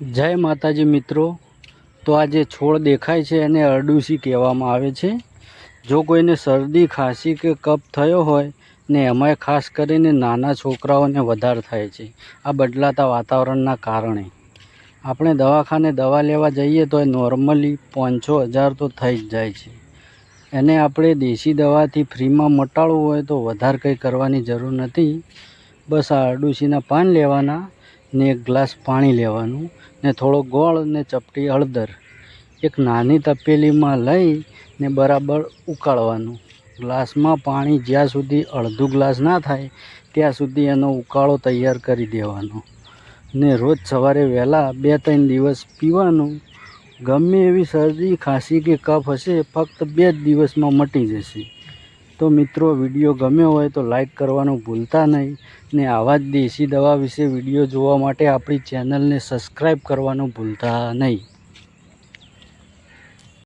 જય માતાજી મિત્રો. તો આ જે છોડ દેખાય છે એને અરડુસી કહેવામાં આવે છે. જો કોઈને શરદી, ખાંસી કે કફ થયો હોય ને એમાંય ખાસ કરીને નાના છોકરાઓને વધારે થાય છે. આ બદલાતા વાતાવરણના કારણે. આપણે દવાખાને દવા લેવા જઈએ તો એ નોર્મલી પાંચસો હજાર તો થઈ જ જાય છે. એને આપણે દેશી દવાથી ફ્રીમાં મટાડવું હોય તો વધારે કંઈ કરવાની જરૂર નથી. બસ આ અરડુસીના પાન લેવાના. ને એક ગ્લાસ પાણી લેવાનું ને થોડો ગોળ ને ચપટી હળદર, એક નાની તપેલીમાં લઈ ને બરાબર ઉકાળવાનું. ગ્લાસમાં પાણી જ્યાં સુધી અડધું ગ્લાસ ના થાય, ત્યાં સુધી એનો ઉકાળો તૈયાર કરી દેવાનો. ને રોજ સવારે વહેલા બે ત્રણ દિવસ પીવાનું. ગમે એવી શરદી, ખાંસી કે કફ હશે, ફક્ત બે જ દિવસમાં મટી જશે. તો મિત્રો, વીડિયો ગમ્યો હોય તો લાઈક કરવાનું ભૂલતા નહીં ને આવા જ દેશી દવા વિશે વીડિયો જોવા માટે આપણી ચેનલને સબસ્ક્રાઈબ કરવાનું ભૂલતા નહીં.